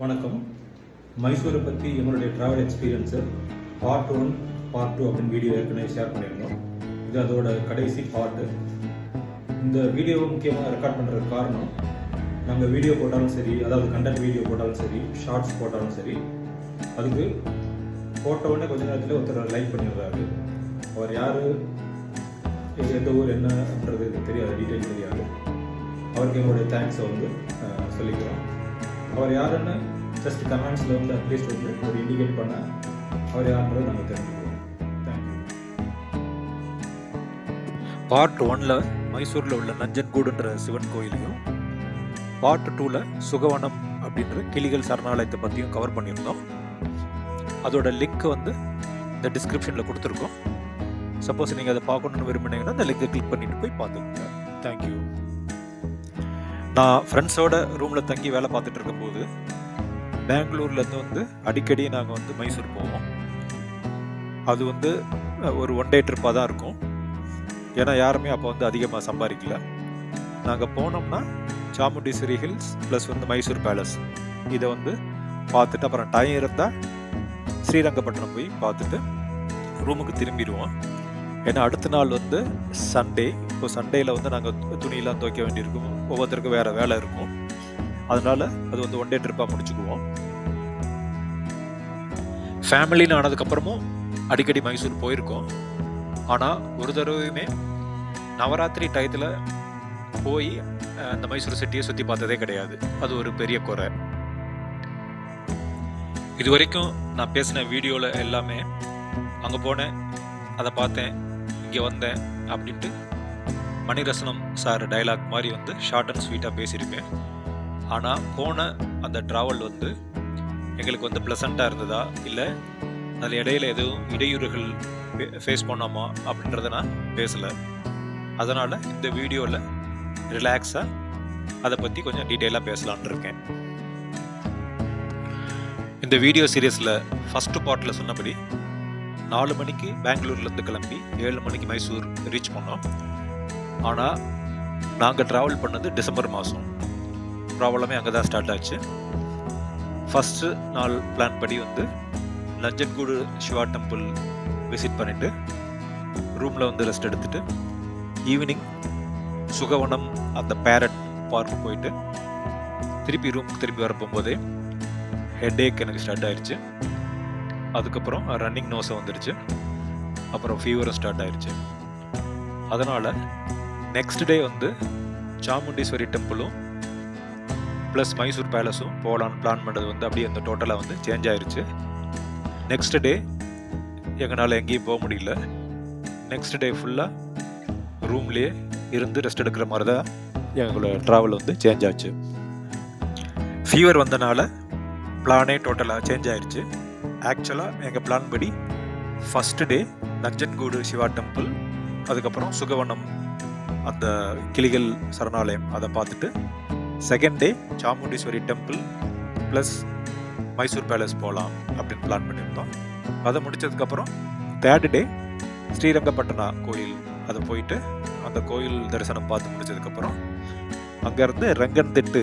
வணக்கம். மைசூரை பற்றி எங்களுடைய travel experience part one part two அப்படின்னு வீடியோ ஏற்கனவே ஷேர் பண்ணியிருந்தோம். இது அதோட கடைசி பார்ட்டு இந்த வீடியோவை முக்கியமாக ரெக்கார்ட் பண்ணுறதுக்கு காரணம் நாங்கள் வீடியோ போட்டாலும் சரி அதாவது கண்டென்ட் வீடியோ போட்டாலும் சரி ஷார்ட்ஸ் போட்டாலும் சரி அதுக்கு போட்ட உடனே கொஞ்ச நேரத்தில் ஒருத்தர் லைக் பண்ணிடுறாரு. அவர் யார் எந்த ஊர் என்ன அப்படின்றது தெரியாது டீட்டெயில் தெரியாது. அவருக்கு எங்களுடைய தேங்க்ஸை வந்து சொல்லிக்கிறோம். அவர் யாருன்னு ஜஸ்ட் கமெண்ட்ஸில் வந்து அட்லீஸ்ட் வந்து ஒரு இண்டிகேட் பண்ண அவர் யாருன்றது நம்ம தெரிஞ்சுக்குவோம். தேங்க்யூ பார்ட் ஒன்ல மைசூரில் உள்ள நஞ்சன்கூடுன்ற சிவன் கோயிலையும் பார்ட் டூவில் சுகவனம் அப்படின்ற கிளிகள் சரணாலயத்தை பற்றியும் கவர் பண்ணியிருந்தோம். அதோட லிங்க் வந்து இந்த டிஸ்கிரிப்ஷனில் கொடுத்துருக்கோம். சப்போஸ் நீங்கள் அதை பார்க்கணுன்னு விரும்பினீங்கன்னா அந்த லிங்கை கிளிக் பண்ணிட்டு போய் பார்த்துக்கோங்க. தேங்க்யூ நான் ஃப்ரெண்ட்ஸோட ரூமில் தங்கி வேலை பார்த்துட்டு இருக்கும்போது பெங்களூர்லேருந்து வந்து அடிக்கடி நாங்கள் வந்து மைசூர் போவோம். அது வந்து ஒரு ஒன் டே ட்ரிப்பாக தான் இருக்கும். ஏன்னா யாருமே அப்போ வந்து அதிகமாக சம்பாதிக்கல. நாங்கள் போனோம்னா சாமுண்டீஸ்வரி ஹில்ஸ் ப்ளஸ் வந்து மைசூர் பேலஸ். இதை வந்து பார்த்துட்டு அப்புறம் டைம் இருந்தால் ஸ்ரீரங்கப்பட்டினம் போய் பார்த்துட்டு ரூமுக்கு திரும்பிடுவோம். ஏன்னா அடுத்த நாள் வந்து சண்டே இப்போ சண்டேல வந்து நாங்கள் துணியெல்லாம் துவைக்க வேண்டியிருக்கும். ஒவ்வொருத்தருக்கும் வேறு வேலை இருக்கும். அதனால அது வந்து ஒன் டே ட்ரிப்பாக முடிச்சுக்குவோம். ஃபேமிலின்னு ஆனதுக்கப்புறமும் அடிக்கடி மைசூர் போயிருக்கோம். ஆனால் ஒரு தடவையுமே நவராத்திரி டயத்தில் போய் அந்த மைசூர் சிட்டியை சுற்றி பார்த்ததே கிடையாது. அது ஒரு பெரிய குறை. இது வரைக்கும் நான் பேசின வீடியோவில் எல்லாமே அங்கே போனேன். அதை பார்த்தேன். இங்கே வந்தேன் அப்படின்ட்டு மணிரசனம் சார் டயலாக் மாதிரி வந்து ஷார்ட் அண்ட் ஸ்வீட்டாக பேசியிருப்பேன் ஆனால் போன அந்த ட்ராவல் வந்து எங்களுக்கு வந்து ப்ளசண்ட்டாக இருந்ததா? இல்லை அதில் இடையில எதுவும் இடையூறுகள் ஃபேஸ் பண்ணோமா? அப்படின்றத நான் பேசலை. அதனால் இந்த வீடியோவில் ரிலாக்ஸாக அதை பற்றி கொஞ்சம் டீட்டெயிலாக பேசலாம்னு இருக்கேன். இந்த வீடியோ சீரியஸில் ஃபஸ்ட்டு பார்ட்டில் சொன்னபடி நாலு மணிக்கு பெங்களூர்லேருந்து கிளம்பி ஏழு மணிக்கு மைசூர் ரீச் பண்ணோம். ஆனால் நாங்கள் ட்ராவல் பண்ணது டிசம்பர் மாதம் ப்ராப்ளமே அங்கே தான் ஸ்டார்ட் ஆச்சு. ஃபஸ்ட்டு நாள் பிளான் படி வந்து நஞ்சன்கூடு சிவா டெம்பிள் விசிட் பண்ணிவிட்டு ரூமில் வந்து ரெஸ்ட் எடுத்துட்டு ஈவினிங் சுகவனம் அந்த பேரட் பார்க் போயிட்டு திருப்பி ரூமுக்கு திருப்பி வர போகும்போதே ஏக் எனக்கு ஸ்டார்ட் ஆயிடுச்சு அதுக்கப்புறம் ரன்னிங் நோஸை வந்துடுச்சு அப்புறம் ஃபீவரும் ஸ்டார்ட் ஆயிடுச்சு அதனால் நெக்ஸ்ட் டே வந்து சாமுண்டீஸ்வரி டெம்பிளும் ப்ளஸ் மைசூர் பேலஸும் போகலான்னு பிளான் பண்ணுறது வந்து அப்படியே அந்த டோட்டலாக வந்து சேஞ்ச் ஆயிடுச்சு நெக்ஸ்ட் டே எங்களால் எங்கேயும் போக முடியல. நெக்ஸ்ட் டே ஃபுல்லாக ரூம்லேயே இருந்து ரெஸ்ட் எடுக்கிற மாதிரி தான் எங்களோட ட்ராவல் வந்து சேஞ்ச் ஆச்சு. ஃபீவர் வந்தனால பிளானே டோட்டலாக சேஞ்ச் ஆயிடுச்சு ஆக்சுவலாக எங்கள் பிளான் படி first day Nanjangud Shiva temple அதுக்கப்புறம் சுகவனம் அந்த கிளிகள் சரணாலயம் அதை பார்த்துட்டு second day Chamundeshwari temple plus Mysore palace போகலாம் அப்படின்னு பிளான் பண்ணியிருந்தோம். அதை முடித்ததுக்கப்புறம் தேர்டு டே ஸ்ரீரங்கப்பட்டனா கோயில் அதை போயிட்டு அந்த கோயில் தரிசனம் பார்த்து முடிச்சதுக்கப்புறம் அங்கேருந்து ரெங்கன்திட்டு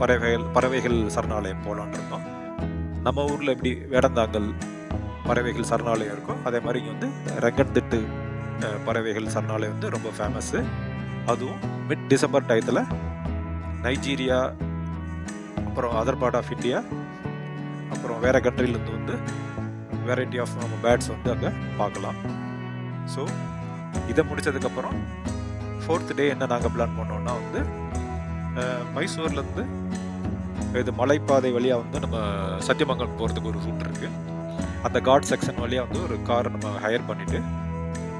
பறவைகள் பறவைகள் சரணாலயம் போகலான்னு இருந்தோம். நம்ம ஊரில் எப்படி வேடந்தாங்கல் பறவைகள் சரணாலயம் இருக்கோ அதே மாதிரி இங்கே வந்து ரெங்கன்திட்டு திட்டு பறவைகள் சரணாலயம் வந்து ரொம்ப ஃபேமஸ்ஸு அதுவும் மிட் டிசம்பர் டயத்தில் நைஜீரியா அப்புறம் அதர் பார்ட் ஆஃப் இந்தியா அப்புறம் வேறு கண்ட்ரிலேருந்து வந்து வெரைட்டி ஆஃப் நம்ம பேர்ட்ஸ் வந்து அங்கே பார்க்கலாம். ஸோ இதை முடித்ததுக்கப்புறம் ஃபோர்த் டே என்ன நாங்கள் பிளான் பண்ணோம்னா வந்து மைசூர்லேருந்து இது மலைப்பாதை வழியாக வந்து நம்ம சத்தியமங்கலம் போகிறதுக்கு ஒரு ரூட் இருக்குது அந்த காட் செக்ஷன் வழியாக வந்து ஒரு கார் நம்ம ஹையர் பண்ணிவிட்டு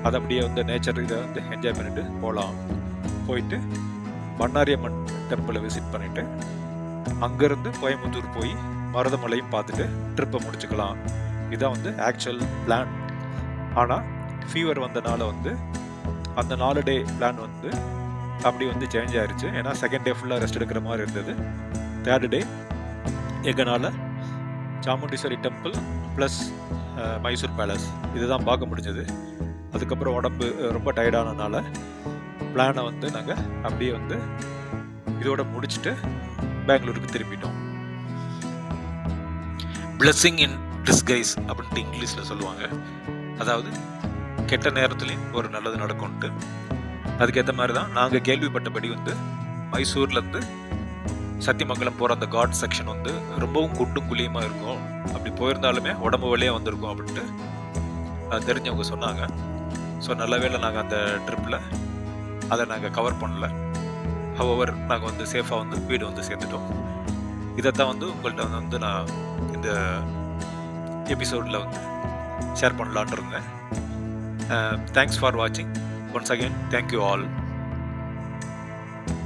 அதை அப்படியே வந்து நேச்சர் இதை வந்து என்ஜாய் பண்ணிட்டு போகலாம் போயிட்டு மன்னாரியம்மன் டெம்பிளை விசிட் பண்ணிவிட்டு அங்கேருந்து கோயம்புத்தூர் போய் மருதமலையும் பார்த்துட்டு ட்ரிப்பை முடிச்சுக்கலாம். இதுதான் வந்து ஆக்சுவல் பிளான் ஆனால் ஃபீவர் வந்தனால வந்து அந்த நாலு டே பிளான் வந்து அப்படி வந்து சேஞ்ச் ஆயிடுச்சு ஏன்னா செகண்ட் டே ஃபுல்லாக ரெஸ்ட் எடுக்கிற மாதிரி இருந்தது. தேர்ட் டே எங்களால் Chamundeshwari temple plus Mysore palace இதுதான் பார்க்க முடிஞ்சது. அதுக்கப்புறம் உடம்பு uh, ரொம்ப டயர்டானனால பிளானை வந்து நாங்கள் அப்படியே வந்து இதோட முடிச்சுட்டு பெங்களூருக்கு திரும்பிட்டோம். பிளஸ்ஸிங் இன் டிஸ்கைஸ் அப்படின்ட்டு இங்கிலீஷில் சொல்லுவாங்க. அதாவது கெட்ட நேரத்துலையும் ஒரு நல்லது நடக்கும்ன்ட்டு. அதுக்கேற்ற மாதிரி தான் நாங்கள் கேள்விப்பட்டபடி வந்து மைசூர்லேருந்து சத்தியமங்கலம் போகிற அந்த காட் செக்ஷன் வந்து ரொம்பவும் குண்டும் குழியுமாக இருக்கும். அப்படி போயிருந்தாலுமே உடம்பு வழியாக வந்திருக்கும் அப்படின்ட்டு தெரிஞ்சவங்க சொன்னாங்க. ஸோ நல்ல வேளை நாங்கள் அந்த ட்ரிப்பில் அதை நாங்கள் கவர் பண்ணல. ஹவர் நாங்கள் வந்து சேஃபாக வந்து வீடு வந்து சேர்த்துட்டோம். இதைத்தான் வந்து உங்கள்கிட்ட வந்து நான் இந்த எபிசோடில் வந்து ஷேர் பண்ணலான் இருந்தேன். தேங்க்ஸ் ஃபார் வாட்சிங் once again thank you all